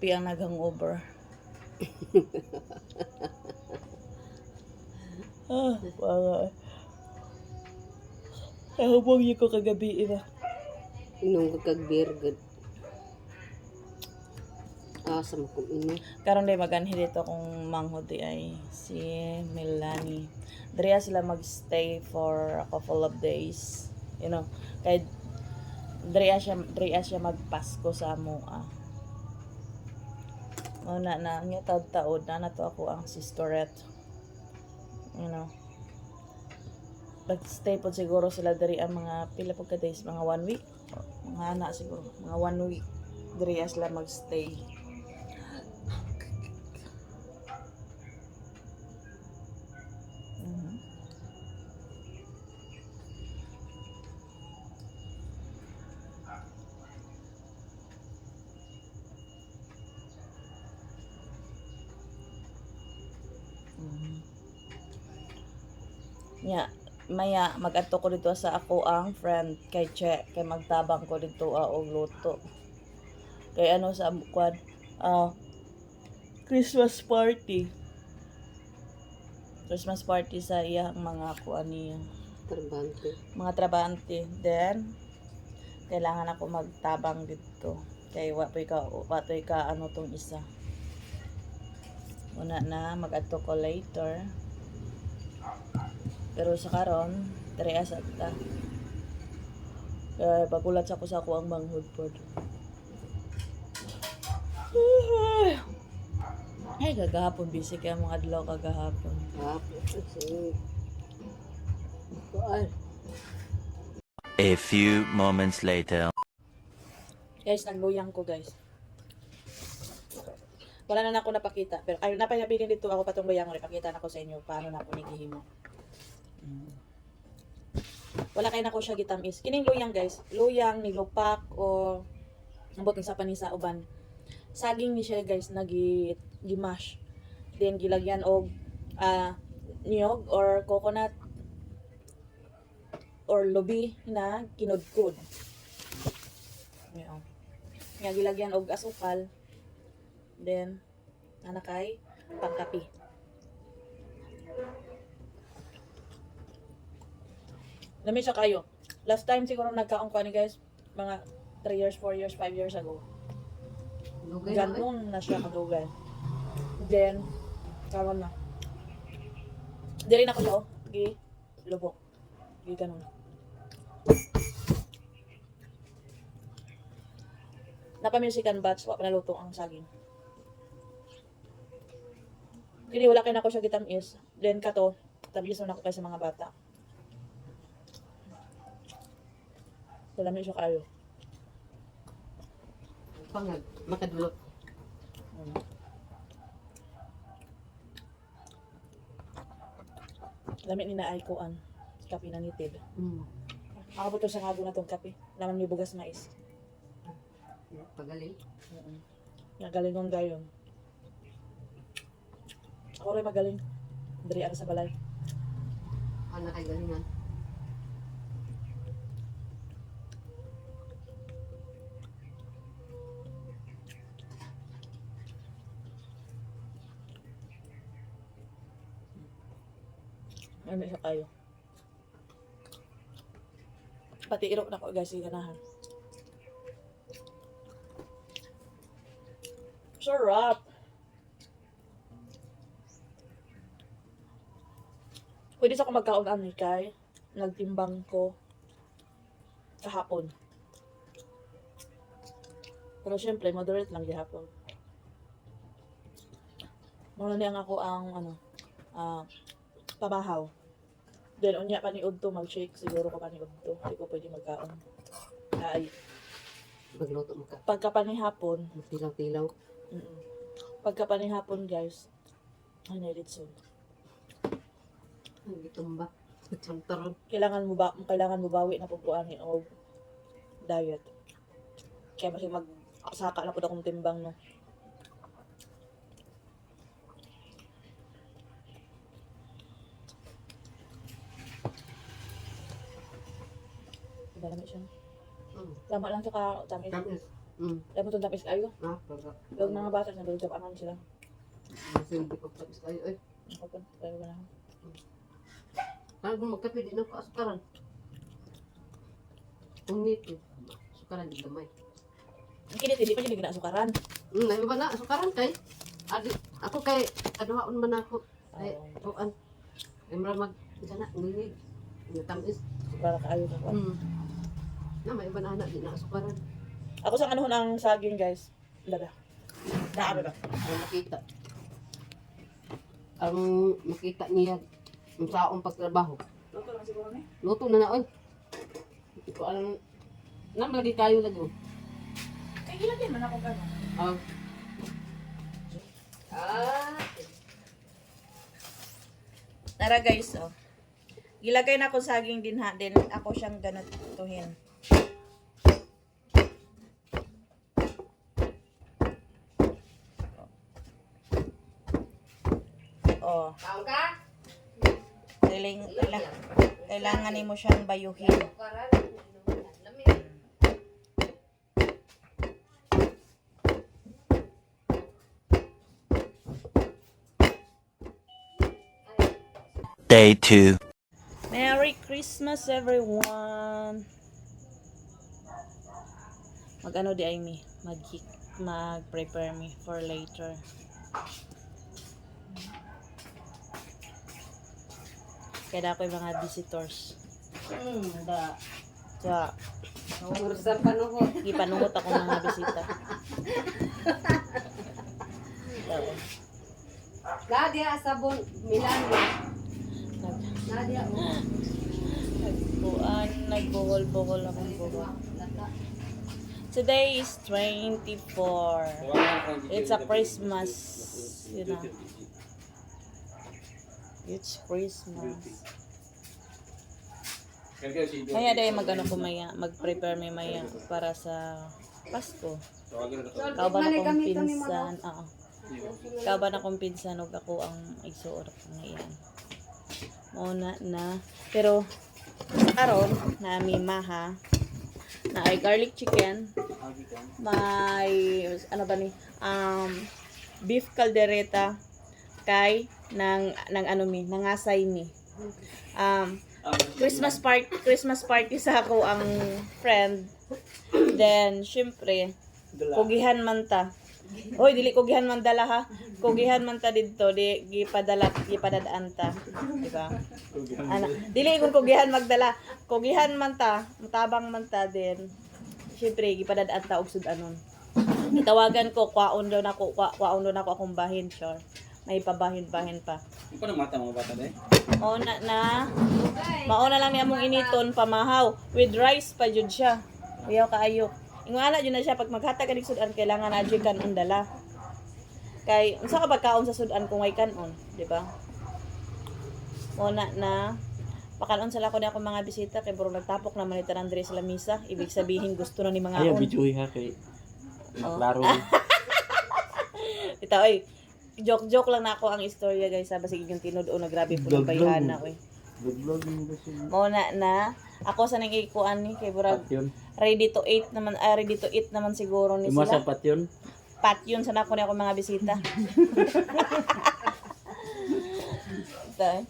Ngapi ang nag-hangover. ah, wala. Nahubog niyo ko kagabi ina. Inom ka kag beer good. Ah, sa mo ino. Karon day maganhi dito kung manghod di ay si Melanie. Diriya sila magstay for a couple of days. You know, kay diriya siya diriya siya magpasko sa amoa. Una na nga taod-taod na nato ako ang sisterette. You know. Nag-stay po siguro sila diri ang mga pila po ka days, mga one week. Mga ana siguro, mga one week. Diriya sila magstay. Nya, maya mag-adto ko dito sa ako ang friend kay Che kay magtabang ko dito ah, og luto. Kay ano sa kwan ah Christmas party. Christmas party sa iyang mga kuan niya, Trabante. mga trabante. Then kailangan ako magtabang dito. Kay watoy ka watoy ka ano tong isa. Una na mag-adto ko later. Pero sa karon, dere asa ta. Kaya pagulat sa ko sa ako ang manghud pod. Ay, kagahapon busy kaya mga adlaw kagahapon. Ah, kasi. Kuan. A few moments later. Guys, nagluyang ko guys. Wala na na ako napakita. Pero ay napayabilin dito ako patong luyang. Ipakita na ko sa inyo paano na ako nagihimo. Wala kayo na ko siya gitamis. Kining luyang guys. Luyang, nilupak o ambot ng sa panisa uban. Saging ni siya guys nagi gimash. Then gilagyan og ah niyog or coconut or lubi na kinudkod. Ayan. Nga gilagyan og asukal. Then ana kay pangkapi. Lami siya kayo. Last time siguro nagkaon ko ni guys, mga 3 years, 4 years, 5 years ago. Lugay na. Ganun na siya kadugay. Then, karon na. Dili na ko siya, oh. Gi, lubok. Gi, ganun. Napamilsikan batch, wa panaluto ang saging. Kini wala kay nako siya gitamis. Then kato, tabis na ako kay sa mga bata. Salami siya kayo. Pangag. Makadulot. Mm. Lamit ni na ay kuan. Kape na nitid. Hmm. Ako to sa ngago na tong kape. Naman may bugas mais. Pagaling. Mm Nagaling kong gayon. Ako rin magaling. Dari ara sa balay. Anak kay galingan. Ano siya kayo. Pati irok na ko guys, ganahan. Sarap! Pwede sa ako magkaon ani kay nagtimbang ko kahapon. Pero syempre, moderate lang gihapon. Muna niya ako ang ano, ah, pabahaw. Then, unya pa ni Udto, mag-shake. Siguro ko pa ni Udto. Hindi ko pwede magkaon. Ay, Magluto mo ka. pagka pa ni hapon, Tilaw-tilaw. mm pagka pa ni hapon, guys, ay, nairitso. Ang gitumba. Chantaron. Kailangan mo ba, kailangan mo bawi na pupuan ni og diet. Kaya kasi mag, saka na po akong timbang, no. Dami siya. Mm. Tama lang to ka tamis. Tamis. Mm. Tama to tamis kayo. Ah, pagka. Yung mga bata na doon ano sila. Silbi ko tamis kayo. Ay, Kapag tayo na. kaya kung magkape, di na ko asukaran. Kung nito, asukaran di gamay. Kinit, hindi pa siya ginasukaran. Hmm, na iba na, asukaran kay. Adi, ako kay, kaduhaon man ako. Ay, Oo. tuan. Ay, maramag, isa na, nginig. Yung tamis. Para kaayo na ko. Na, may iba na anak, di na asukaran. Ako sa ano ng saging guys. Laga. Daabi ba? Ang makita. Ang makita niya, ang saong pagtrabaho. Luto lang siguro ni. Luto na na, oy. Hindi ko alam. Namalagi kayo lagi. oh. Kaya ilagay man ako gano'n. Ah. Ah. Tara guys, oh. Gilagay na ako saging din ha. Then ako siyang ganatuhin. Oh, Taong ka? kailang, kailang, kailangan mo siyang bayuhin. Day 2. Merry Christmas everyone! Mag ano di Amy? Mag mag prepare me for later. Kaya ako yung mga visitors. Hmm, da. So, Naurusan pa nuhod. gipanungot ako ng mga bisita. Nadia, sabon, Milano. Nadia, oh. nagbuan, nagbuhol-buhol akong buhol. Today is 24. It's a Christmas, you know. It's Christmas. Kaya dahil magano ko maya, mag-prepare may maya para sa Pasko. Kauban akong pinsan, oo. Kauban akong pinsan, ug ako ang igsuot ngayon. Muna na. Pero, karon na mi maha, na ay garlic chicken, may, ano ba ni, um, beef caldereta, kay, ng, ng ano mi, nangasay mi. Um, Christmas party Christmas party sa ako ang friend. Then syempre kugihan man ta. Hoy dili kugihan man dala ha. Kugihan man ta didto di gipadala gipadadaan ta, di ba? Ana, dili kun kugihan magdala. Kugihan man ta, mutabang man ta din. Syempre gipadadaan ta og sudanon. Itawagan ko kwaon daw nako kwa, kwaon daw nako akong bahin sure. May pabahin-bahin pa. Pa na mata mga bata dahil? Mauna na. Mauna lang niya mong initon pamahaw with rice pa jud siya. Ayaw kaayo. Ingala jud na siya pag maghatag ka sudan kailangan na jud kanon dala. Kay unsa ka ba kaon sa sudan kung may kanon, di ba? Mauna na. Pakanon sila ko na ako mga bisita kay bro nagtapok naman ni tanan diri sa lamisa. Ibig sabihin gusto na ni mga Ayaw, on. bijuhi ha kay Oh. Klaro. Ito ay joke-joke lang na ako ang istorya guys. Sa basig yung tinudo na grabe po ng Vlog-vlog bayhana mo. oy. Vlog mo ba siya? Mauna na. Ako sa nang ikuan ni kay Burag Pat ready to eat naman ah, ready to eat naman siguro ni sila. sapat yun. Pat yun sa nako ni ako mga bisita. Ito, eh.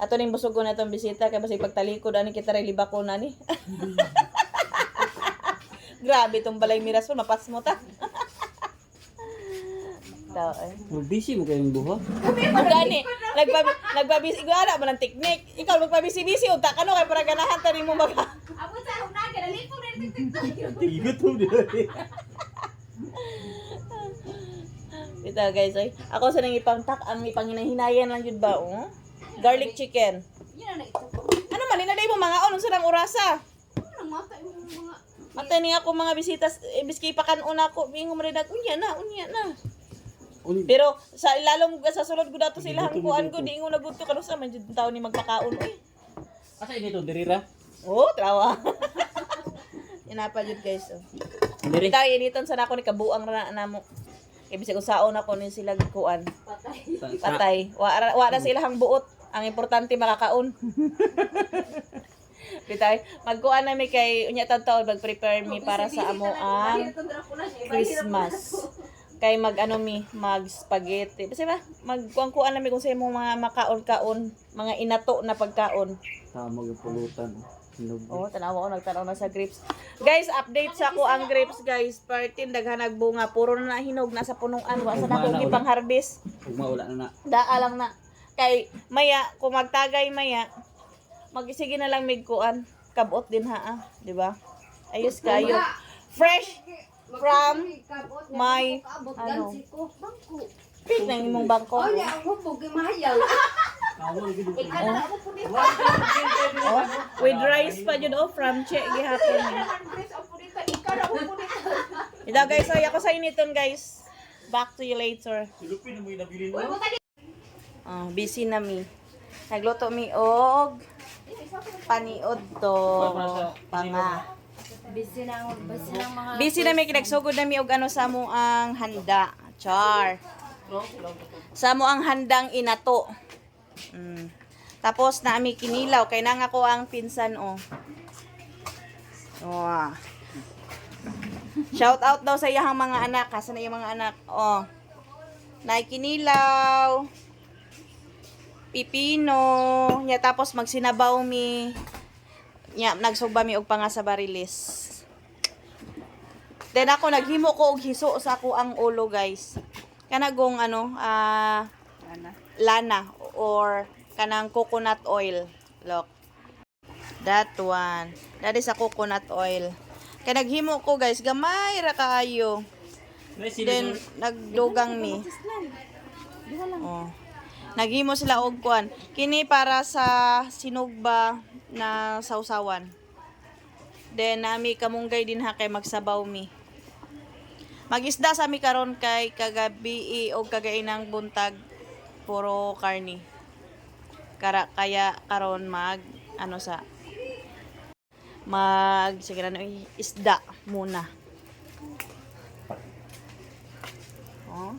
Ato ning busog ko na itong bisita kay basig pagtalikod ani kita ray libako na ni. Grabe tong balay miras po mapas mo ta. Ito, eh. Busy mo kayong buha. O gani, nagbabi nagbabisi igala mo ng teknik. Ikaw magpabisi-bisi unta kano kay para ganahan ta nimo mag Tigot mo dito. Ito guys, ay. Ako sa nang ipangtak, ang ipanginahinayan lang yun ba, oh? Garlic chicken. Ano man, inaday mo mga on, sa nang orasa. Mata ni ako mga bisitas, eh, biski pa kan una ko, bingo mo rin na, unya na, unya na. Pero sa ilalom sa sulod ko dato sila hang kuan ko, di ingo naguto ka sa man jud tawo ni magpakaon uy. Asa ini to dirira? Oh, trawa. Inapa jud guys. Oh. Diri. Itaw initon sa nako ni kabuang na namo. Kay bisag usaon ako ni sila kuan. Sa, sa, Patay. Wa, wa na sila hang buot. Ang importante makakaon. Bitay, magkuan na mi kay unya taon mag-prepare mi para sa amo ang Christmas. Kay mag ano mi, mag spaghetti. Kasi ba, magkuan-kuan na mi kung sa imong mga makaon-kaon, mga inato na pagkaon. Tama yung pulutan. Hinog. Oh, tanawa ko nagtanaw na sa grapes. Guys, update sa ako ang grapes, guys. Partin daghan nagbunga, puro na nahinog nasa punuan, wa sa nako na, gipang harvest. Huwag maula na na. Daa lang na. Kay maya kung magtagay maya, magisige na lang migkuan. Kabot din ha, ah, di ba? Ayos kayo. Fresh from my ano. Pick na imong bangko. Oh, ya, ako po gimahayaw. Oh, with rice pa jud oh from Che gihapon. Ito guys, so ako sa initon guys. Back to you later. Ah, busy na mi. Nagluto mi og paniod to panga. Busy na ako, busy na mga Busy na mi kinagsugod na mi og ano sa mo ang handa. Char. Sa mo ang handang inato. Mm. Tapos na mi kinilaw kay nang ako ang pinsan oh. Wow. Shout out daw sa iyang mga anak, kasi na yung mga anak. Oh. Naikinilaw. Pipino. Nya tapos magsinabaw mi. Nya nagsugba mi og panga sa barilis. Then ako naghimo ko og hiso sa ako ang ulo guys. Kanagong ano, ah lana or kanang coconut oil. Look. That one. That is a coconut oil. Kaya naghimo ko guys, gamay ra kaayo. Then nagdugang mi. Oh. Naghimo sila og kuan. Kini para sa sinugba na sausawan. Then nami kamunggay din ha kay magsabaw mi. Magisda sa mi karon kay kagabi o kagainang buntag puro karni. Kara, kaya karon mag ano sa mag sige na ano, isda muna. Oh.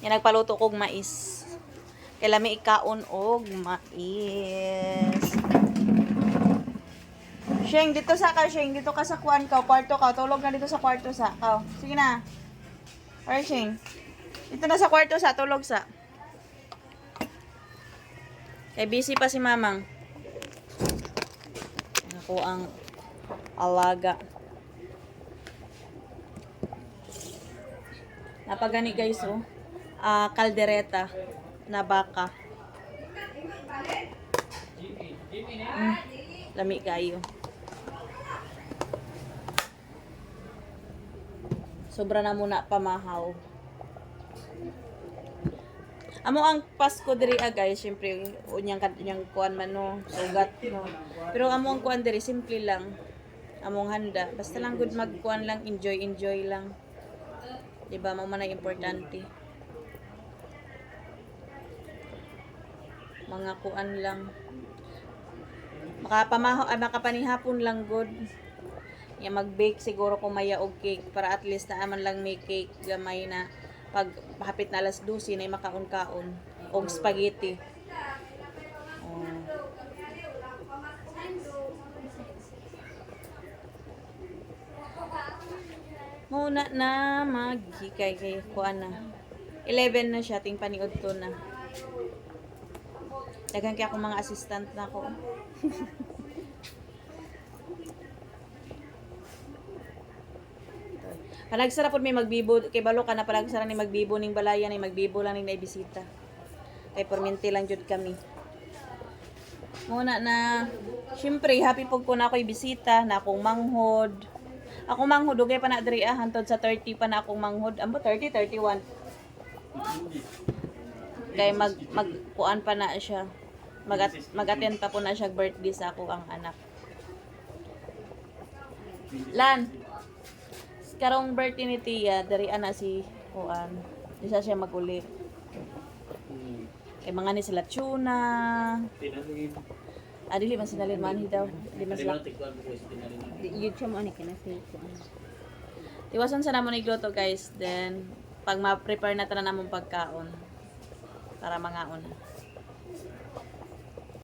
Yan nagpaluto kog mais. Kay lami ikaon og mais. Sheng, dito sa ka, Sheng. Dito ka sa kuan ka, kwarto ka. Tulog na dito sa kwarto sa. Ka. Sige na. Alright, Sheng. Dito na sa kwarto sa, tulog sa. Kay busy pa si Mamang. Ako ang alaga. Napagani guys, oh. Ah, kaldereta na baka. Mm, lami kayo. Sobra na muna pamahaw. Amo ang Pasko diri ah guys, syempre unyang unyang kuan man no, sugat no. Pero amo ang kuan diri simple lang. Among handa, basta lang good magkuan lang, enjoy enjoy lang. 'Di ba? Mo man ang importante. Mga kuan lang. Makapamaho, ay makapanihapon lang good. Ya mag-bake siguro kung maya og cake para at least na man lang may cake gamay na pag hapit na alas 12 na makaon-kaon og spaghetti. Oh. Muna na maghikay kay kuan na. 11 na siya ting paniod to na. Dagan kay ako mga assistant na ko. Panagsara pod may magbibo kay balo ka na panagsara ni magbibo ning balaya ni magbibo lang ning naibisita. Kay perminti lang jud kami. Muna na syempre happy pug ko na ako'y bisita na akong manghod. Ako manghod ugay pa na diri ah hantod sa 30 pa na akong manghod. Ambo 30 31. Kay mag mag kuan pa na siya. Mag mag-attend pa po na siya birthday sa ako ang anak. Lan, karong birthday ni Tia, dari ana si Kuan. Di siya maguli. Kay mga ni sila tuna. Ah, dili man sinalin man daw. Di man sila. yun siya mo ni kinasi ko. ano. Iwasan sa namon igluto guys. Then, pag ma-prepare na tanan namong pagkaon. Para mangaon.